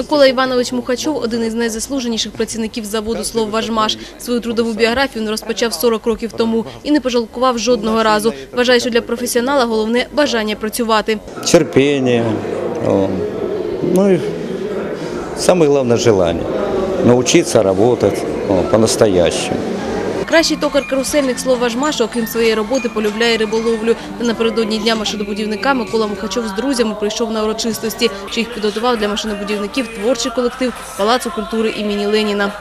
Микола Іванович Мухачов – один із найзаслуженіших працівників заводу «Словважмаш». Свою трудову біографію він розпочав 40 років тому і не пожалкував жодного разу. Вважає, що для професіонала головне – бажання працювати. Терпіння, ну і найголовніше главное желание. Научиться работать о, по-настоящему. Кращий токар-карусельник «Словважмашу», окрім своєї роботи, полюбляє риболовлю. Та напередодні Дня машинобудівника Микола Мухачов з друзями прийшов на урочистості, що їх підготував для машинобудівників творчий колектив Палацу культури імені Леніна.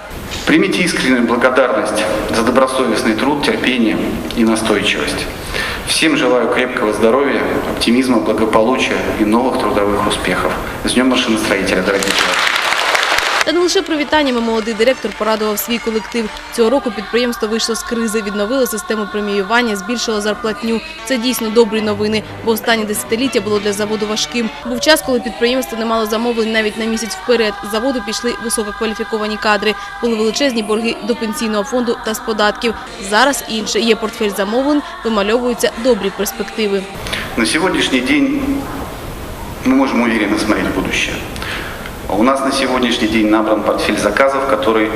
Примите искреннюю благодарность за добросовестный труд, терпение и настойчивость. Всем желаю крепкого здоровья, оптимизма, благополучия и новых трудовых успехов. С Днем машиностроителя, дорогие товарищи! Та не лише привітаннями молодий директор порадував свій колектив. Цього року підприємство вийшло з кризи, відновило систему преміювання, збільшило зарплатню. Це дійсно добрі новини, бо останнє десятиліття було для заводу важким. Був час, коли підприємство не мало замовлень навіть на місяць вперед. З заводу пішли висококваліфіковані кадри. Були величезні борги до пенсійного фонду та з податків. Зараз інше. Є портфель замовлень, вимальовуються добрі перспективи. На сегодняшний день мы можем уверенно смотреть в будущее. У нас на сегодняшний день набран портфель заказов, который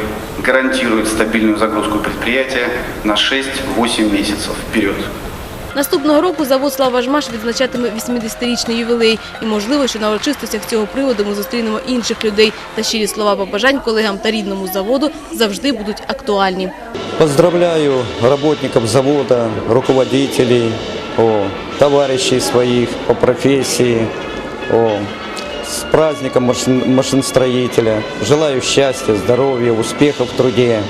гарантирует стабильную загрузку предприятия на 6-8 месяцев вперед. Наступного року завод «Славажмаш» відзначатиме 80-річний ювілей. І можливо, що на урочистостях цього приводу ми зустрінемо інших людей. Та щирі слова побажань колегам та рідному заводу завжди будуть актуальні. Поздравляю работников завода, руководителей, о, товарищей своих по профессии, о, с праздником машин- машиностроителя. Желаю счастья, здоровья, успехов в труде.